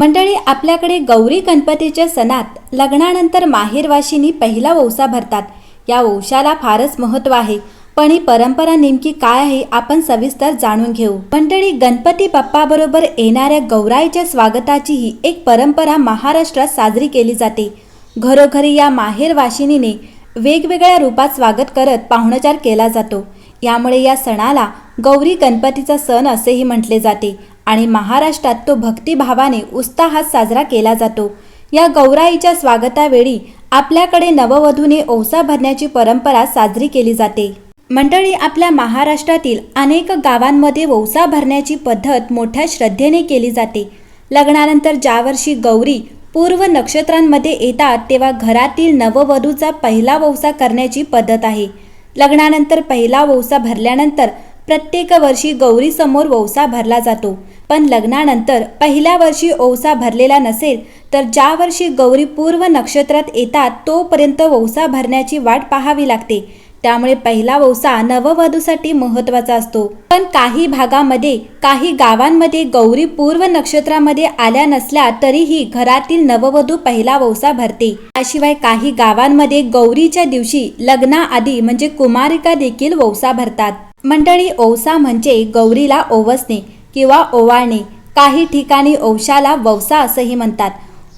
मंडळी आपल्याकडे गौरी गणपतीच्या सणात लग्नानंतर माहेरवाशिनी पहिला वौसा भरतात. या वंशाला फारच महत्त्व आहे. पण ही परंपरा नेमकी काय आहे आपण सविस्तर जाणून घेऊ. मंडळी गणपती बाप्पाबरोबर येणाऱ्या गौराईच्या स्वागताची ही एक परंपरा महाराष्ट्रात साजरी केली जाते. घरोघरी या माहेरवाशिनीने वेगवेगळ्या रूपात स्वागत करत पाहुणचार केला जातो. यामुळे या सणाला गौरी गणपतीचा सण असेही म्हटले जाते. आणि महाराष्ट्रात तो भक्तिभावाने उत्साहात साजरा केला जातो. या गौराईच्या स्वागतावेळी आपल्याकडे नववधूने ओसा भरण्याची परंपरा साजरी केली जाते. मंडळी आपल्या महाराष्ट्रातील अनेक गावांमध्ये ओसा भरण्याची पद्धत मोठ्या श्रद्धेने केली जाते. लग्नानंतर ज्या वर्षी गौरी पूर्व नक्षत्रांमध्ये येतात तेव्हा घरातील नववधूचा पहिला वौसा करण्याची पद्धत आहे. लग्नानंतर पहिला वौसा भरल्यानंतर प्रत्येक वर्षी गौरीसमोर वौसा भरला जातो. पण लग्नानंतर पहिल्या वर्षी ओवसा भरलेला नसेल तर ज्या वर्षी गौरी पूर्व नक्षत्रात येतात तोपर्यंत ओवसा भरण्याची वाट पाहावी लागते. त्यामुळे पहिला वौसा नववधूसाठी महत्त्वाचा असतो. पण काही भागामध्ये काही गावांमध्ये गौरी पूर्व नक्षत्रामध्ये आल्या नसल्या तरीही घरातील नववधू पहिला ओवसा भरते. त्याशिवाय काही गावांमध्ये गौरीच्या दिवशी लग्नाआधी म्हणजे कुमारिका देखील ओवसा भरतात. मंडळी ओवसा म्हणजे गौरीला ओवसणे किंवा ओवाळणे. काही ठिकाणी ओवशाला वौसा असंही म्हणतात.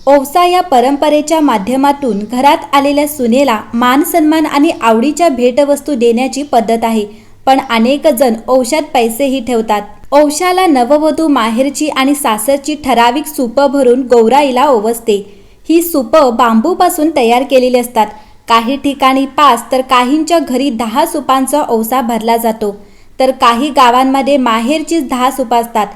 ओवसा या परंपरेच्या माध्यमातून घरात आलेल्या सुनेला मान सन्मान आणि आवडीच्या भेटवस्तू देण्याची पद्धत आहे. पण अनेक जण औषध पैसेही ठेवतात. औषाला नववधू माहेरची आणि सासरची ठराविक सुप भरून गौराईला ओवसते. ही सुप बांबूपासून तयार केलेली असतात. काही ठिकाणी पाच तर काहींच्या घरी दहा सुपांचा औसा भरला जातो. तर काही गावांमध्ये माहेरचीच दहा सुपा असतात.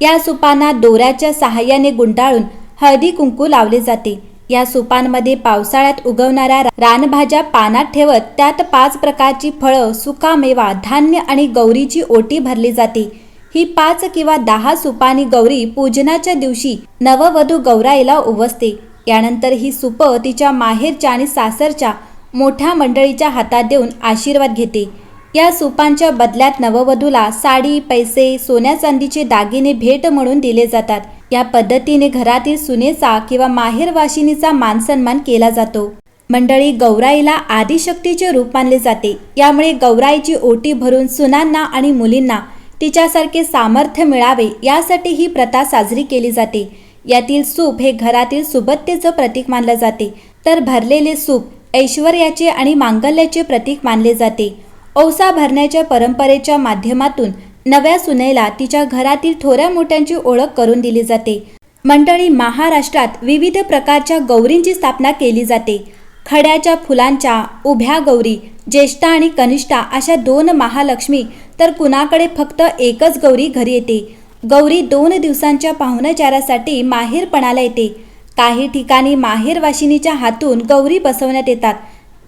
या सुपांना दोऱ्याच्या सहाय्याने गुंडाळून हळदी कुंकू लावले जाते. या सुपांमध्ये पावसाळ्यात उगवणाऱ्या रानभाज्या पानात ठेवत त्यात पाच प्रकारची फळं सुकामेवा धान्य आणि गौरीची ओटी भरली जाते. ही पाच किंवा दहा सुपानी गौरी पूजनाच्या दिवशी नववधू गौराईला उवसते. यानंतर ही सुप तिच्या माहेरच्या आणि सासरच्या मोठ्या मंडळीच्या हातात देऊन आशीर्वाद घेते. या सुपांच्या बदल्यात नववधूला साडी पैसे सोन्या चांदीचे दागिने भेट म्हणून दिले जातात. या पद्धतीने घरातील सुनेचा किंवा माहेरवाशिनीचा मानसन्मान केला जातो. मंडळी गौराईला आदिशक्तीचे रूप मानले जाते. यामुळे गौराईची ओटी भरून सुनांना आणि मुलींना तिच्यासारखे सामर्थ्य मिळावे यासाठी ही प्रथा साजरी केली जाते. यातील सूप हे घरातील सुबत्तेचं प्रतीक मानलं जाते. तर भरलेले सूप ऐश्वर्याचे आणि मांगल्याचे प्रतीक मानले जाते. औसा भरण्याच्या परंपरेच्या माध्यमातून नव्या सुनेला तिच्या घरातील थोड्या मोठ्यांची ओळख करून दिली जाते. मंडळी महाराष्ट्रात विविध प्रकारच्या गौरींची स्थापना केली जाते. खड्याच्या फुलांच्या उभ्या गौरी ज्येष्ठा आणि कनिष्ठा अशा दोन महालक्ष्मी तर कुणाकडे फक्त एकच गौरी घरी येते. गौरी दोन दिवसांच्या पाहुणचारासाठी माहेरपणाला येते. काही ठिकाणी माहेरवाशिनीच्या हातून गौरी बसवण्यात येतात.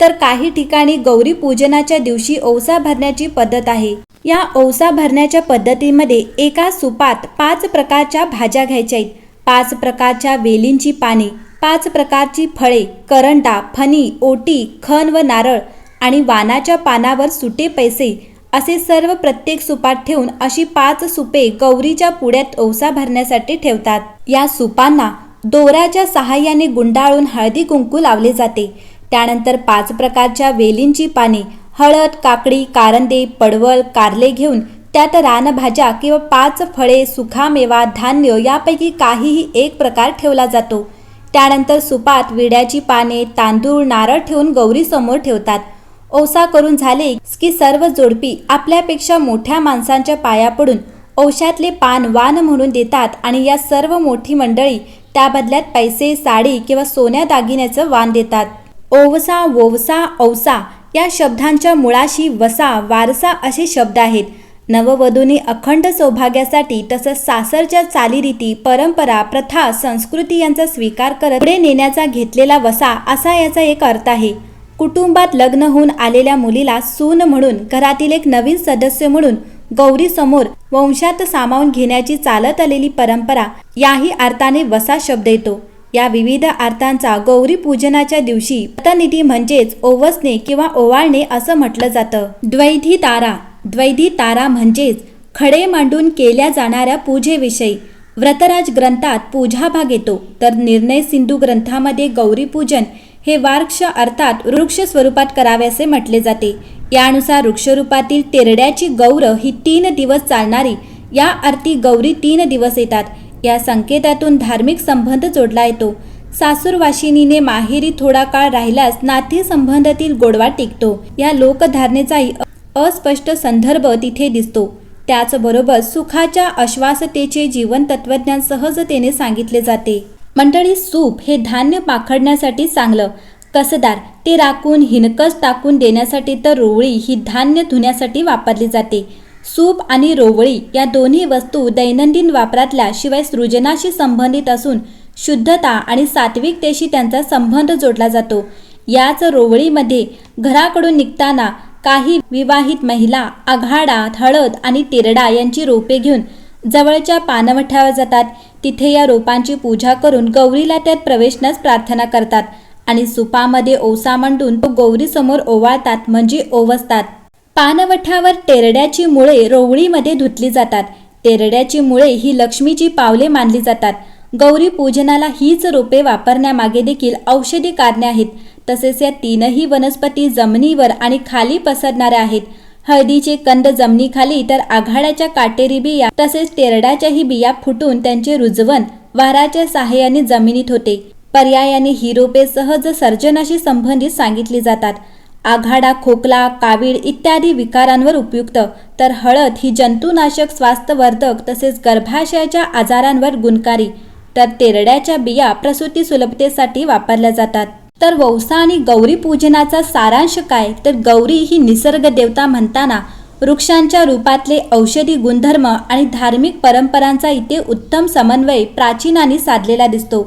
तर काही ठिकाणी गौरी पूजनाच्या दिवशी ओसा भरण्याची पद्धत आहे. या ओसा भरण्याच्या पद्धतीमध्ये एका सुपात पाच प्रकारच्या भाज्या घ्यायच्या आहेत. पाच प्रकारच्या वेलींची पाने पाच प्रकारची फळे करंडा फणी ओटी खण व नारळ आणि वानाच्या पानावर सुटे पैसे असे सर्व प्रत्येक सुपात ठेवून अशी पाच सुपे गौरीच्या पुड्यात ओसा भरण्यासाठी ठेवतात. या सुपांना दोराच्या सहाय्याने गुंडाळून हळदी कुंकू लावले जाते. त्यानंतर पाच प्रकारच्या वेलींची पाने हळद काकडी कारंदे पडवळ कारले घेऊन त्यात रानभाज्या किंवा पाच फळे सुखामेवा धान्य यापैकी काहीही एक प्रकार ठेवला जातो. त्यानंतर सुपात विड्याची पाने तांदूळ नारळ ठेवून गौरी समोर ठेवतात. ओसा करून झाले की सर्व जोडपी आपल्यापेक्षा मोठ्या माणसांच्या पाया पडून औषातले पान वान म्हणून देतात आणि या सर्व मोठी मंडळी त्या बदल्यात पैसे साडी किंवा सोन्या दागिन्याचं वाण देतात. ओवसा वोवसा औसा या शब्दांच्या मुळाशी वसा वारसा असे शब्द आहेत. नववधूंनी अखंड सौभाग्यासाठी तसंच सासरच्या चालीरीती परंपरा प्रथा संस्कृती यांचा स्वीकार करत पुढे नेण्याचा घेतलेला वसा असा याचा एक अर्थ आहे. कुटुंबात लग्न होऊन आलेल्या मुलीला सून म्हणून घरातील एक नवीन सदस्य म्हणून गौरी समोर वंशात सामावून घेण्याची चालत आलेली परंपरा याही अर्थाने वसा शब्द येतो. या विविध अर्थांचा गौरी पूजनाच्या दिवशी पतनिधी म्हणजेच ओवसणे किंवा ओवाळणे असं म्हटलं जातं. द्वैधी तारा. द्वैधी तारा म्हणजेच खडे मांडून केल्या जाणाऱ्या पूजेविषयी. व्रतराज ग्रंथात पूजा भाग येतो. तर निर्णय सिंधू ग्रंथामध्ये गौरीपूजन हे वार्क्ष अर्थात वृक्ष स्वरूपात करावे असे म्हटले जाते. यानुसार वृक्षरूपातील तेरड्याची गौर ही तीन दिवस चालणारी या अर्थी गौरी तीन दिवस येतात. या संकेतातून धार्मिक संबंध जोडला येतो. सासूरवाशिनीने माहेरी थोडा काळ राहिल्यास नाते संबंधातील गोडवा टिकतो. या लोकधारणेचाही अस्पष्ट संदर्भ तिथे दिसतो. त्याचबरोबर सुखाच्या अश्वासतेचे जीवन तत्वज्ञान सहजतेने सांगितले जाते. मंडळी सूप हे धान्य पाखडण्यासाठी चांगलं. कसदार. ते राखून हिनकस टाकून देण्यासाठी तर रोवळी ही धान्य धुण्यासाठी वापरली जाते. सूप आणि रोवळी या दोन्ही वस्तू दैनंदिन वापरातल्या शिवाय सृजनाशी संबंधित असून शुद्धता आणि सात्विकतेशी त्यांचा संबंध जोडला जातो. याच रोवळीमध्ये घराकडून निघताना काही विवाहित महिला आघाडा हळद आणि तिरडा यांची रोपे घेऊन जवळच्या पानवठ्यावर जातात. तिथे या रोपांची पूजा करून गौरीला त्यात प्रवेशण्यास प्रार्थना करतात. आणि सुपामध्ये ओसा मांडून तो गौरीसमोर ओवाळतात म्हणजे ओवसतात. पानवठ्यावर टेरड्याची मुळे रोवळीमध्ये धुतली जातात. तेरड्याची मुळे ही लक्ष्मीची पावले मानली जातात. गौरी पूजनाला हीच रोपे वापरण्यामागे देखील औषधी कारणे आहेत. तसेच या तीनही वनस्पती जमिनीवर आणि खाली पसरणाऱ्या आहेत. हळदीचे कंद जमिनीखाली तर आघाड्याच्या काटेरी बिया तसेच तेरड्याच्याही बिया फुटून त्यांचे रुजवण वाराच्या सहाय्याने जमिनीत होते. पर्यायाने ही रोपे सहज सर्जनाशी संबंधित सांगितली जातात. आघाडा खोकला कावीळ इत्यादी विकारांवर उपयुक्त. तर हळद ही जंतुनाशक स्वास्थ्यवर्धक तसेच गर्भाशयाच्या आजारांवर गुणकारी. तर तेरड्याच्या बिया प्रसूती सुलभतेसाठी वापरल्या जातात. तर वौसा आणि गौरी पूजनाचा सारांश काय? तर गौरी ही निसर्ग देवता म्हणताना वृक्षांच्या रूपातले औषधी गुणधर्म आणि धार्मिक परंपरांचा इथे उत्तम समन्वय प्राचीनाने साधलेला दिसतो.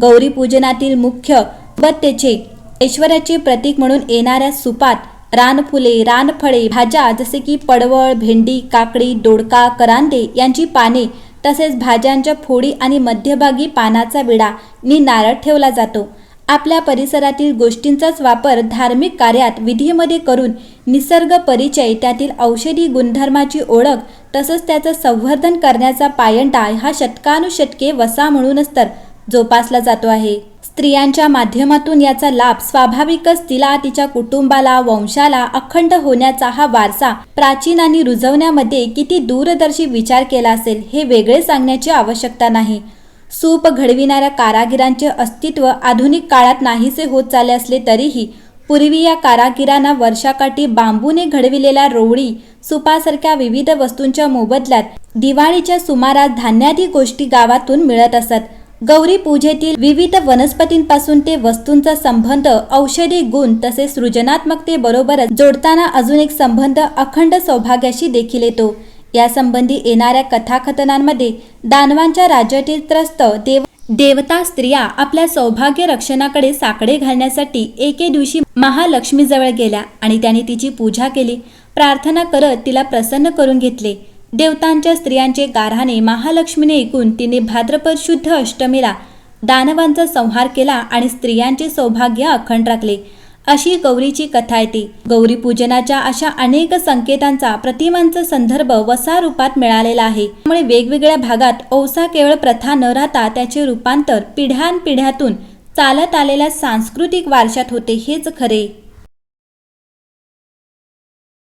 गौरी पूजनातील मुख्य बत्तेचे ऐश्वर्याचे प्रतीक म्हणून येणाऱ्या सुपात रानफुले रानफळे भाज्या जसे की पडवळ भेंडी काकडी दोडका करांदे यांची पाने तसेच भाज्यांच्या फोडी आणि मध्यभागी पानाचा विडा नि नारळ ठेवला जातो. आपल्या परिसरातील गोष्टींचाच वापर धार्मिक कार्यात विधीमध्ये करून निसर्ग परिचय त्यातील औषधी गुणधर्माची ओळख तसंच त्याचं संवर्धन करण्याचा पायंडा हा शतकानुशतके वसा म्हणूनच तर जोपासला जातो आहे. स्त्रियांच्या माध्यमातून याचा लाभ स्वाभाविकच तिला तिच्या कुटुंबाला वंशाला अखंड होण्याचा हा वारसा प्राचीन आणि रुजवण्यामध्ये किती दूरदर्शी विचार केला असेल हे वेगळे सांगण्याची आवश्यकता नाही. सूप घडविणाऱ्या कारागिरांचे अस्तित्व आधुनिक काळात नाहीसे होत चालले असले तरीही पूर्वी या कारागिरांना वर्षाकाठी बांबूने घडविलेल्या रोवळी सुपासारख्या विविध वस्तूंच्या मोबदल्यात दिवाळीच्या सुमारास धान्यादी गोष्टी गावातून मिळत असत. गौरी पूजेतील विविध वनस्पतींपासून ते वस्तूंचा संबंध औषधी गुण तसेच सृजनात्मकतेबरोबरच जोडताना अजून एक संबंध अखंड सौभाग्याशी देखील येतो. यासंबंधी येणाऱ्या कथाकथनांमध्ये दानवांच्या राज्यातील त्रस्त देव देवता स्त्रिया आपल्या सौभाग्य रक्षणाकडे साकडे घालण्यासाठी एके दिवशी महालक्ष्मीजवळ गेल्या आणि त्यांनी तिची पूजा केली प्रार्थना करत तिला प्रसन्न करून घेतले. देवतांच्या स्त्रियांचे गारहाणे महालक्ष्मीने ऐकून तिने भाद्रपद शुद्ध अष्टमीला दानवांचा संहार केला आणि स्त्रियांचे सौभाग्य अखंड राखले. अशी गौरीची कथा येते. गौरी पूजनाच्या अशा अनेक संकेतांचा प्रतिमांचा संदर्भ वसा रूपात मिळालेला आहे. त्यामुळे वेगवेगळ्या भागात औसा केवळ प्रथा न राहता त्याचे रूपांतर पिढ्यानपिढ्यातून चालत आलेल्या सांस्कृतिक वारशात होते हेच खरे.